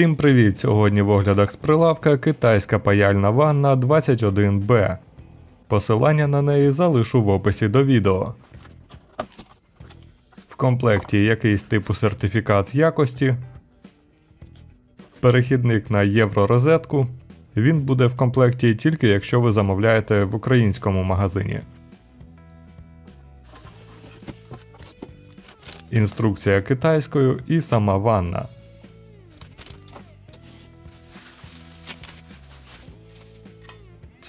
Всім привіт! Сьогодні в оглядах з прилавка китайська паяльна ванна 21B. Посилання на неї залишу в описі до відео. В комплекті якийсь типу сертифікат якості, перехідник на євророзетку. Він буде в комплекті тільки якщо ви замовляєте в українському магазині. Інструкція китайською і сама ванна.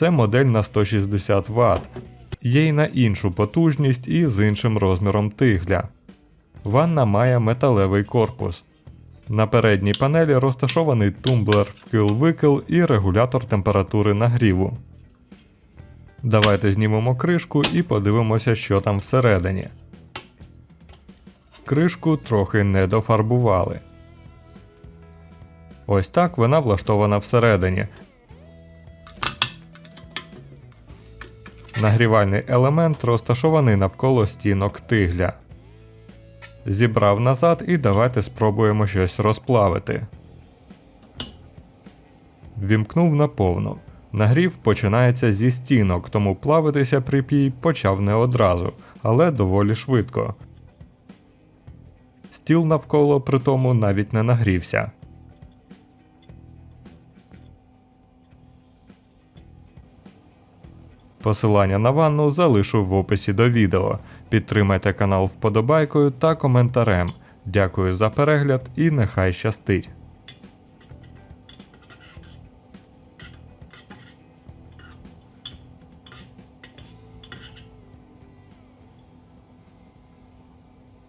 Це модель на 160 Вт. Є й на іншу потужність і з іншим розміром тигля. Ванна має металевий корпус. На передній панелі розташований тумблер вкил-викил і регулятор температури нагріву. Давайте знімемо кришку і подивимося, що там всередині. Кришку трохи не дофарбували. Ось так вона влаштована всередині. Нагрівальний елемент розташований навколо стінок тигля. Зібрав назад і давайте спробуємо щось розплавити. Вімкнув наповну. Нагрів починається зі стінок, тому плавитися припій почав не одразу, але доволі швидко. Стіл навколо при тому навіть не нагрівся. Посилання на ванну залишу в описі до відео. Підтримайте канал вподобайкою та коментарем. Дякую за перегляд і нехай щастить!